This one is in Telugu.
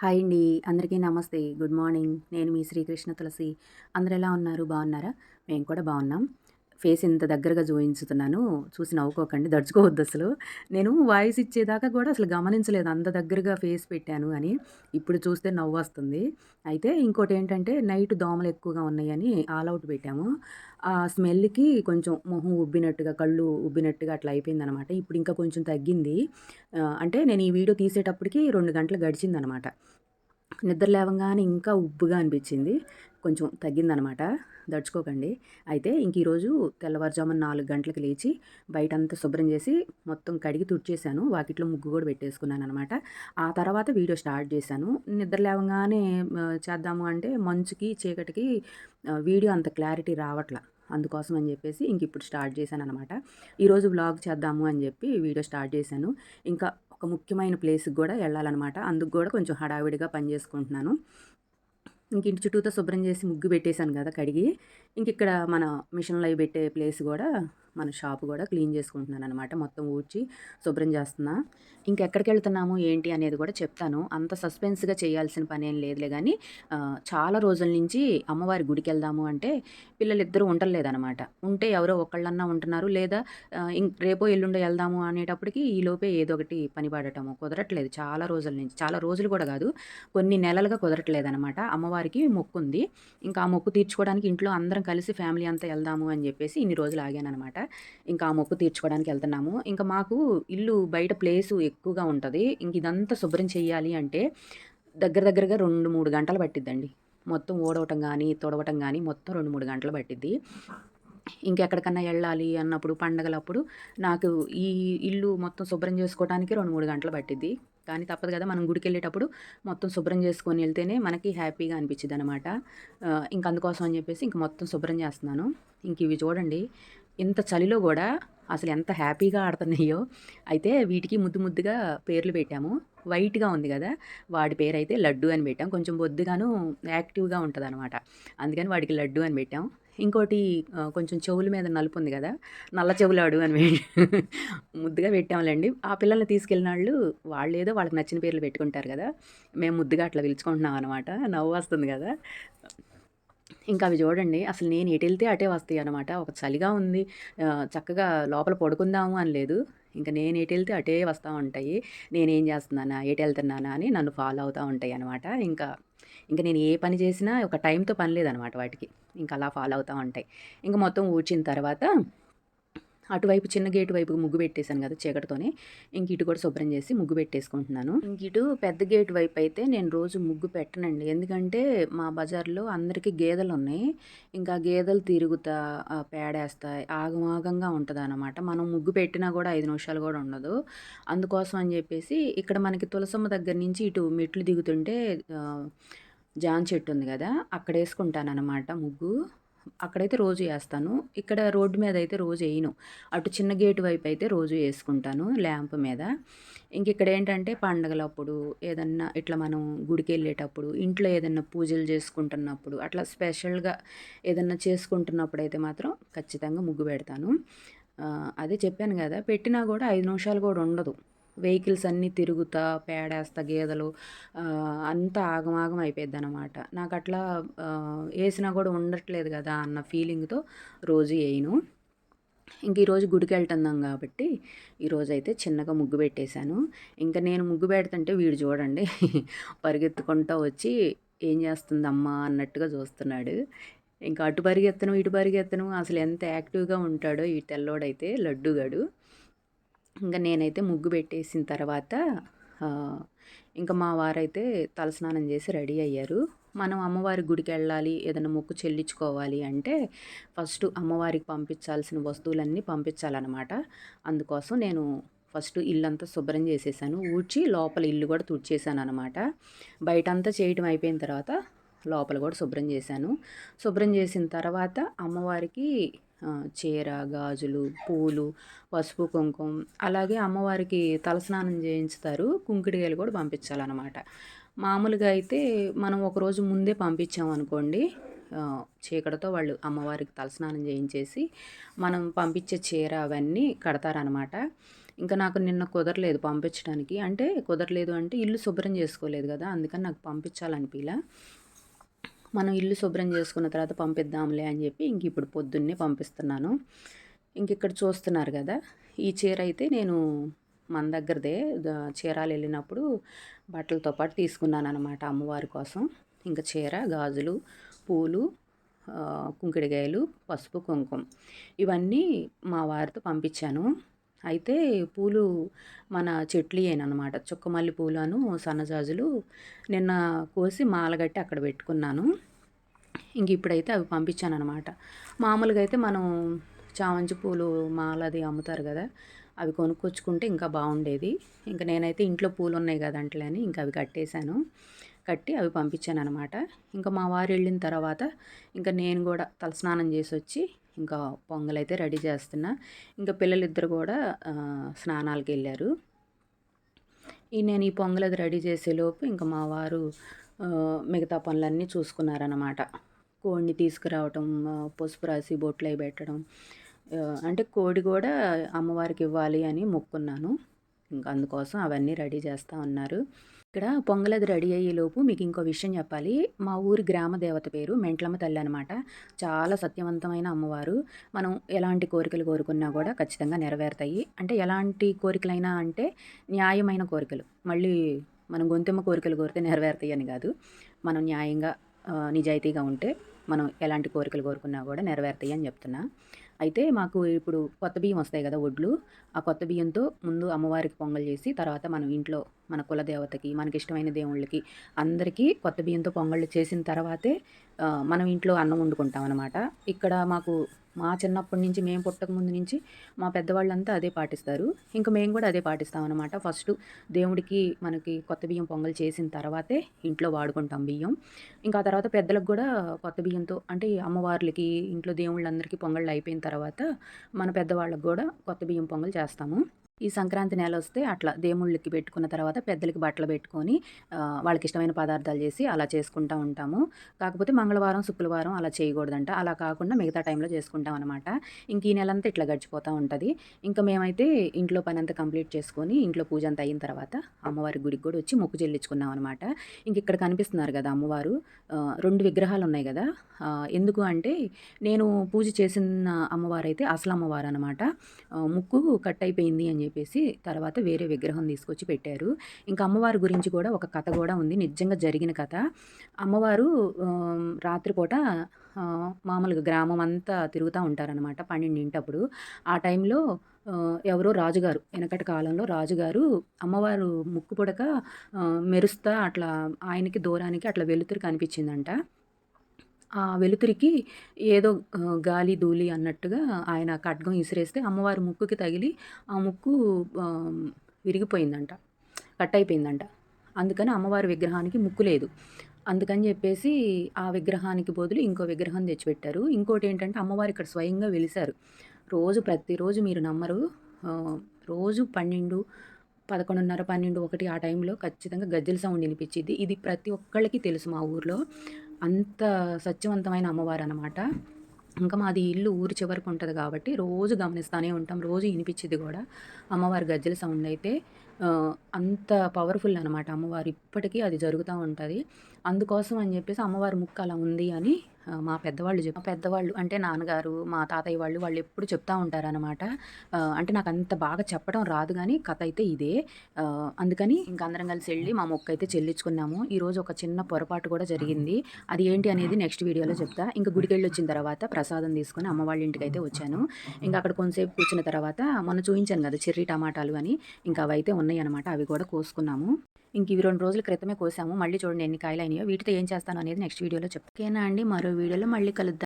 హాయ్ అండి. అందరికీ నమస్తే. Good morning. నేను మీ శ్రీకృష్ణ తులసి. అందరు ఎలా ఉన్నారు? బాగున్నారా? మేము కూడా బాగున్నాం. ఫేస్ ఇంత దగ్గరగా చూపించుతున్నాను చూసి నవ్వుకోకండి దడుచుకోవద్దు అసలు. నేను వాయిస్ ఇచ్చేదాకా కూడా అసలు గమనించలేదు అంత దగ్గరగా ఫేస్ పెట్టాను అని. ఇప్పుడు చూస్తే నవ్వు వస్తుంది అయితే ఇంకోటి ఏంటంటే నైట్ దోమలు ఎక్కువగా ఉన్నాయని ఆల్ అవుట్ పెట్టాము. ఆ స్మెల్కి కొంచెం మొహం ఉబ్బినట్టుగా కళ్ళు ఉబ్బినట్టుగా అట్లా అయిపోయిందనమాట. ఇప్పుడు ఇంకా కొంచెం తగ్గింది. అంటే నేను ఈ వీడియో తీసేటప్పటికి రెండు గంటలు గడిచిందనమాట. నిద్ర లేవగానే ఇంకా ఉబ్బుగా అనిపించింది. కొంచెం తగ్గిందనమాట. దడుచుకోకండి. అయితే ఇంక ఈరోజు తెల్లవారుజామున నాలుగు గంటలకు లేచి బయట అంతా శుభ్రం చేసి మొత్తం కడిగి తుడిచేసాను. వాకిట్లో ముగ్గు కూడా పెట్టేసుకున్నాను అనమాట ఆ తర్వాత వీడియో స్టార్ట్ చేశాను. నిద్ర లేవగానే చేద్దాము అంటే మంచుకి చీకటికి వీడియో అంత క్లారిటీ రావట్లా. అందుకోసం అని చెప్పేసి ఇంక ఇప్పుడు స్టార్ట్ చేశాను అనమాట ఈరోజు బ్లాగ్ చేద్దాము అని చెప్పి వీడియో స్టార్ట్ చేశాను. ఇంకా ఒక ముఖ్యమైన ప్లేస్కి కూడా వెళ్ళాలన్నమాట అందుకు కూడా కొంచెం హడావిడిగా పని చేసుకుంటున్నాను. ఇంక ఇంటి చుట్టూతో శుభ్రం చేసి ముగ్గు పెట్టేశాను కదా కడిగి. ఇంక ఇక్కడ మన మిషన్లో అవి పెట్టే ప్లేస్ కూడా మన షాప్ కూడా క్లీన్ చేసుకుంటున్నాను అనమాట మొత్తం ఊడ్చి శుభ్రం చేస్తున్నా. ఇంకెక్కడికి వెళ్తున్నాము ఏంటి అనేది కూడా చెప్తాను. అంత సస్పెన్స్గా చేయాల్సిన పని ఏం లేదులే కానీ చాలా రోజుల నుంచి అమ్మవారి గుడికి వెళ్దాము అంటే పిల్లలు ఇద్దరు ఉండలేదనమాట ఉంటే ఎవరో ఒకళ్ళన్నా ఉంటున్నారు లేదా రేపో ఎల్లుండో వెళ్దాము అనేటప్పటికి ఈ లోపే ఏదో ఒకటి పని పడటము కుదరట్లేదు. చాలా రోజుల నుంచి చాలా రోజులు కూడా కాదు కొన్ని నెలలుగా కుదరట్లేదు అనమాట అమ్మవారికి మొక్కు ఉంది ఇంకా ఆ మొక్కు తీర్చుకోవడానికి ఇంట్లో అందరం కలిసి ఫ్యామిలీ అంతా వెళ్దాము అని చెప్పేసి ఇన్ని రోజులు ఆగాను అనమాట ఇంకా ఆ మొక్కు తీర్చుకోవడానికి వెళ్తున్నాము. ఇంకా మాకు ఇల్లు బయట ప్లేసు ఎక్కువగా ఉంటుంది. ఇంక ఇదంతా శుభ్రం చేయాలి అంటే దగ్గర దగ్గరగా రెండు మూడు గంటలు పట్టిద్దండి. మొత్తం ఓడవటం కానీ తొడవటం కానీ మొత్తం రెండు మూడు గంటలు పట్టిద్ది. ఇంకెక్కడికన్నా వెళ్ళాలి అన్నప్పుడు పండగలప్పుడు నాకు ఈ ఇల్లు మొత్తం శుభ్రం చేసుకోవడానికి రెండు మూడు గంటలు పట్టిద్ది. కానీ తప్పదు కదా మనం గుడికి వెళ్ళేటప్పుడు మొత్తం శుభ్రం చేసుకొని వెళ్తేనే మనకి హ్యాపీగా అనిపించింది అనమాట ఇంక అందుకోసం అని చెప్పేసి ఇంక మొత్తం శుభ్రం చేస్తున్నాను. ఇంక ఇవి చూడండి. ఇంత చలిలో కూడా అసలు ఎంత హ్యాపీగా ఆడుతున్నాయో. అయితే వీటికి ముద్దు ముద్దుగా పేర్లు పెట్టాము. వైట్గా ఉంది కదా వాడి పేరు అయితే లడ్డు అని పెట్టాం. కొంచెం బొద్దుగాను యాక్టివ్గా ఉంటుంది అనమాట అందుకని వాడికి లడ్డు అని పెట్టాం. ఇంకోటి కొంచెం చెవుల మీద నలుపు ఉంది కదా నల్ల చెవులాడు అని ముద్దుగా పెట్టాంలేండి. ఆ పిల్లల్ని తీసుకెళ్ళిన వాళ్ళు వాళ్ళు ఏదో వాళ్ళకి నచ్చిన పేర్లు పెట్టుకుంటారు కదా మేము ముద్దుగా అట్లా పిలుచుకుంటున్నాం అనమాట. నవ్వు వస్తుంది కదా ఇంకా అవి చూడండి. అసలు నేను ఎటు వెళ్తే అటే వస్తాయి అనమాట ఒక చలిగా ఉంది. చక్కగా లోపల పడుకుందాము అని లేదు. ఇంకా నేను ఎటు వెళ్తే అటే వస్తూ ఉంటాయి. నేనేం చేస్తున్నానా? ఎటు వెళ్తున్నానా అని నన్ను ఫాలో అవుతూ ఉంటాయి అనమాట ఇంకా ఇంకా నేను ఏ పని చేసినా ఒక టైంతో పని లేదనమాట వాటికి. ఇంకా అలా ఫాలో అవుతూ ఉంటాయి. ఇంకా మొత్తం ఊడ్చిన తర్వాత అటువైపు చిన్న గేటు వైపు ముగ్గు పెట్టేశాను కదా చీకటితోనే. ఇంక ఇటు కూడా శుభ్రం చేసి ముగ్గు పెట్టేసుకుంటున్నాను. ఇంక ఇటు పెద్ద గేటు వైపు అయితే నేను రోజు ముగ్గు పెట్టనండి. ఎందుకంటే మా బజార్లో అందరికీ గేదెలు ఉన్నాయి. ఇంకా గేదెలు తిరుగుతా పేడేస్తాయి ఆగమాగంగా ఉంటుంది అనమాట మనం ముగ్గు పెట్టినా కూడా ఐదు నిమిషాలు కూడా ఉండదు. అందుకోసం అని చెప్పేసి ఇక్కడ మనకి తులసమ్మ దగ్గర నుంచి ఇటు మెట్లు దిగుతుంటే జాన్ చెట్టు ఉంది కదా అక్కడ వేసుకుంటాను అనమాట ముగ్గు. అక్కడైతే రోజు వేస్తాను. ఇక్కడ రోడ్డు మీద అయితే రోజు వేయను. అటు చిన్న గేటు వైపు అయితే రోజు వేసుకుంటాను ల్యాంప్ మీద. ఇంక ఇక్కడ ఏంటంటే పండగలప్పుడు ఏదన్నా ఇట్లా మనం గుడికి వెళ్ళేటప్పుడు ఇంట్లో ఏదన్నా పూజలు చేసుకుంటున్నప్పుడు అట్లా స్పెషల్గా ఏదన్నా చేసుకుంటున్నప్పుడు అయితే మాత్రం ఖచ్చితంగా ముగ్గు పెడతాను. అదే చెప్పాను కదా పెట్టినా కూడా ఐదు నిమిషాలు కూడా ఉండదు. వెహికల్స్ అన్నీ తిరుగుతా పేడేస్తా గేదెలు అంతా ఆగమాగం అయిపోయింది అనమాట నాకు అట్లా వేసినా కూడా ఉండట్లేదు కదా అన్న ఫీలింగ్తో రోజు వేయను ఇంక ఈరోజు గుడికి వెళ్తున్నాం కాబట్టి ఈరోజు అయితే చిన్నగా ముగ్గు పెట్టేశాను. ఇంకా నేను ముగ్గు పెడుతుంటే వీడు చూడండి పరిగెత్తుకుంటూ వచ్చి ఏం చేస్తుందమ్మా అన్నట్టుగా చూస్తున్నాడు. ఇంకా అటు పరిగెత్తను ఇటు పరిగెత్తను అసలు ఎంత యాక్టివ్గా ఉంటాడో ఈ తెల్లోడైతే లడ్డుగాడు. ఇంకా నేనైతే ముగ్గు పెట్టేసిన తర్వాత ఇంకా మా వారైతే తలస్నానం చేసి రెడీ అయ్యారు. మనం అమ్మవారి గుడికి వెళ్ళాలి ఏదైనా మొక్కు చెల్లించుకోవాలి అంటే ఫస్ట్ అమ్మవారికి పంపించాల్సిన వస్తువులన్నీ పంపించాలన్నమాట. అందుకోసం నేను ఫస్ట్ ఇల్లంతా శుభ్రం చేసేసాను. ఊడ్చి లోపల ఇల్లు కూడా తుడిచేసాను అనమాట బయటంతా చేయటం అయిపోయిన తర్వాత లోపల కూడా శుభ్రం చేశాను. శుభ్రం చేసిన తర్వాత అమ్మవారికి చీర గాజులు పూలు పసుపు కుంకుమ అలాగే అమ్మవారికి తలస్నానం చేయించుతారు. కుంకుడికాయలు కూడా పంపించాలన్నమాట. మామూలుగా అయితే మనం ఒకరోజు ముందే పంపించామనుకోండి చీకటితో వాళ్ళు అమ్మవారికి తలస్నానం చేయించేసి మనం పంపించే చీర అవన్నీ కడతారనమాట ఇంకా నాకు నిన్న కుదరలేదు పంపించడానికి. అంటే కుదరలేదు అంటే ఇల్లు శుభ్రం చేసుకోలేదు కదా అందుకని నాకు పంపించాలనిపించలే మనం ఇల్లు శుభ్రం చేసుకున్న తర్వాత పంపిద్దాంలే అని చెప్పి ఇంక ఇప్పుడు పొద్దున్నే పంపిస్తున్నాను. ఇంక ఇక్కడ చూస్తున్నారు కదా ఈ చీర అయితే నేను మన దగ్గరదే చీరాలు వెళ్ళినప్పుడు బట్టలతో పాటు తీసుకున్నాను అనమాట అమ్మవారి కోసం. ఇంకా చీర గాజులు పూలు కుంకుడికాయలు పసుపు కుంకుమ ఇవన్నీ మా వారితో పంపించాను. అయితే పూలు మన చెట్లు అనమాట చుక్కమల్లి పూలను సన్నజాజులు నిన్న కోసి మాలగట్టి అక్కడ పెట్టుకున్నాను. ఇంక ఇప్పుడైతే అవి పంపించాను అనమాట మామూలుగా అయితే మనం చామంతి పూలు మాల అది అమ్ముతారు కదా అవి కొనుక్కొచ్చుకుంటే ఇంకా బాగుండేది. ఇంకా నేనైతే ఇంట్లో పూలు ఉన్నాయి కదా అని ఇంకా అవి కట్టేశాను. కట్టి అవి పంపించాను అనమాట ఇంకా మా వారు వెళ్ళిన తర్వాత ఇంకా నేను కూడా తలస్నానం చేసి వచ్చి ఇంకా పొంగల్ అయితే రెడీ చేస్తున్నా. ఇంకా పిల్లలిద్దరు కూడా స్నానాలకి వెళ్ళారు. ఈ నేను ఈ పొంగల్ అది రెడీ చేసేలోపు ఇంకా మా వారు మిగతా పనులన్నీ చూసుకున్నారన్నమాట. కోడిని తీసుకురావటం పసుపు రాసి బొట్లు అవి పెట్టడం అంటే కోడి కూడా అమ్మవారికి ఇవ్వాలి అని మొక్కున్నాను. ఇంకా అందుకోసం అవన్నీ రెడీ చేస్తూ ఉన్నారు. ఇక్కడ పొంగలది రెడీ అయ్యేలోపు మీకు ఇంకో విషయం చెప్పాలి. మా ఊరి గ్రామ దేవత పేరు మెంట్లమ్మ తల్లి అనమాట చాలా సత్యవంతమైన అమ్మవారు. మనం ఎలాంటి కోరికలు కోరుకున్నా కూడా ఖచ్చితంగా నెరవేరుతాయి. అంటే ఎలాంటి కోరికలైనా అంటే న్యాయమైన కోరికలు. మళ్ళీ మనం గొంతెమ్మ కోరికలు కోరితే నెరవేరుతాయి అని కాదు. మనం న్యాయంగా నిజాయితీగా ఉంటే మనం ఎలాంటి కోరికలు కోరుకున్నా కూడా నెరవేరుతాయి అని చెప్తున్నా. అయితే మాకు ఇప్పుడు కొత్త బియ్యం వస్తాయి కదా ఒడ్లు. ఆ కొత్త బియ్యంతో ముందు అమ్మవారికి పొంగల్ చేసి తర్వాత మనం ఇంట్లో మన కులదేవతకి మనకి ఇష్టమైన దేవుళ్ళకి అందరికీ కొత్త బియ్యంతో పొంగళ్ళు చేసిన తర్వాతే మనం ఇంట్లో అన్నం వండుకుంటాం అనమాట ఇక్కడ మాకు మా చిన్నప్పటి నుంచి మేము పుట్టక ముందు నుంచి మా పెద్దవాళ్ళంతా అదే పాటిస్తారు. ఇంకా మేము కూడా అదే పాటిస్తాం అనమాట ఫస్ట్ దేవుడికి మనకి కొత్త బియ్యం పొంగల్ చేసిన తర్వాతే ఇంట్లో వాడుకుంటాం బియ్యం. ఇంకా ఆ తర్వాత పెద్దలకు కూడా కొత్త బియ్యంతో అంటే అమ్మవార్లకి ఇంట్లో దేవుళ్ళందరికీ పొంగళ్ళు అయిపోయిన తర్వాత మన పెద్దవాళ్ళకి కూడా కొత్త బియ్యం పొంగల్ చేస్తాము. ఈ సంక్రాంతి నెల వస్తే అట్లా దేవుళ్ళకి పెట్టుకున్న తర్వాత పెద్దలకి బట్టలు పెట్టుకొని వాళ్ళకి ఇష్టమైన పదార్థాలు చేసి అలా చేసుకుంటూ ఉంటాము. కాకపోతే మంగళవారం శుక్రవారం అలా చేయకూడదంట. అలా కాకుండా మిగతా టైంలో చేసుకుంటాం అనమాట ఇంక ఈ నెల అంతా ఇట్లా గడిచిపోతూ ఉంటుంది. ఇంకా మేమైతే ఇంట్లో పని అంతా కంప్లీట్ చేసుకొని ఇంట్లో పూజ అంతా అయిన తర్వాత అమ్మవారి గుడికి కూడా వచ్చి మొక్కు చెల్లించుకున్నాం అనమాట ఇంక ఇక్కడ కనిపిస్తున్నారు కదా అమ్మవారు. రెండు విగ్రహాలు ఉన్నాయి కదా. ఎందుకు అంటే నేను పూజ చేసిన అమ్మవారు అయితే అసలు అమ్మవారు అనమాట ముక్కు కట్ అయిపోయింది అని చెప్పేసి తర్వాత వేరే విగ్రహం తీసుకొచ్చి పెట్టారు. ఇంకా అమ్మవారి గురించి కూడా ఒక కథ కూడా ఉంది. నిజంగా జరిగిన కథ. అమ్మవారు రాత్రిపూట మామూలుగా గ్రామం అంతా తిరుగుతూ ఉంటారనమాట పన్నెండింటప్పుడు. ఆ టైంలో ఎవరో రాజుగారు వెనకటి కాలంలో రాజుగారు అమ్మవారు ముక్కు పుడక మెరుస్తా అట్లా ఆయనకి దూరానికి అట్లా వెలుతురు కనిపించిందంట. ఆ వెలుతురికి ఏదో గాలి ధూళి అన్నట్టుగా ఆయన ఖడ్గం ఇసిరేస్తే అమ్మవారి ముక్కుకి తగిలి ఆ ముక్కు విరిగిపోయిందంట కట్ అయిపోయిందంట అందుకని అమ్మవారి విగ్రహానికి ముక్కు లేదు. అందుకని చెప్పేసి ఆ విగ్రహానికి బదులు ఇంకో విగ్రహం తెచ్చిపెట్టారు. ఇంకోటి ఏంటంటే అమ్మవారు ఇక్కడ స్వయంగా వెలిశారు. రోజు ప్రతిరోజు మీరు నమ్మరు. రోజు పన్నెండు పదకొండున్నర పన్నెండు ఒకటి ఆ టైంలో ఖచ్చితంగా గజ్జల సౌండ్ వినిపించింది. ఇది ప్రతి ఒక్కళ్ళకి తెలుసు మా ఊర్లో. అంత సత్యవంతమైన అమ్మవారు అనమాట ఇంకా మాది ఇల్లు ఊరి చివరికి ఉంటుంది కాబట్టి రోజు గమనిస్తూనే ఉంటాం. రోజు వినిపించింది కూడా అమ్మవారి గజ్జల సౌండ్ అయితే అంత పవర్ఫుల్ అనమాట అమ్మవారు. ఇప్పటికీ అది జరుగుతూ ఉంటుంది. అందుకోసం అని చెప్పేసి అమ్మవారి ముక్కు అలా ఉంది అని మా పెద్దవాళ్ళు చెప్పి పెద్దవాళ్ళు అంటే నాన్నగారు మా తాతయ్య వాళ్ళు వాళ్ళు ఎప్పుడు చెప్తూ ఉంటారనమాట అంటే నాకు అంత బాగా చెప్పడం రాదు కానీ కథ అయితే ఇదే. అందుకని ఇంక అందరం కలిసి వెళ్ళి మా మొక్క అయితే చెల్లించుకున్నాము. ఈరోజు ఒక చిన్న పొరపాటు కూడా జరిగింది. అది ఏంటి అనేది నెక్స్ట్ వీడియోలో చెప్తా. ఇంకా గుడికి వెళ్ళి వచ్చిన తర్వాత ప్రసాదం తీసుకొని అమ్మ వాళ్ళ ఇంటికి అయితే వచ్చాను. ఇంకా అక్కడ కొంతసేపు కూర్చున్న తర్వాత మొన్న చూపించాను కదా చెర్రీ టమాటాలు అని. ఇంకా అవైతే ఉన్నాయి ఉన్నాయి అనమాట అవి కూడా కోసుకున్నాము. ఇంక ఇవి రెండు రోజుల క్రితమే కోసాము. మళ్ళీ చూడండి ఎన్ని కాయలు అయినాయో. వీటితో ఏం చేస్తాను అనేది నెక్స్ట్ వీడియోలో చెప్తాను ఓకేనా అండి. మరో వీడియోలో మళ్ళీ కలుద్దాం.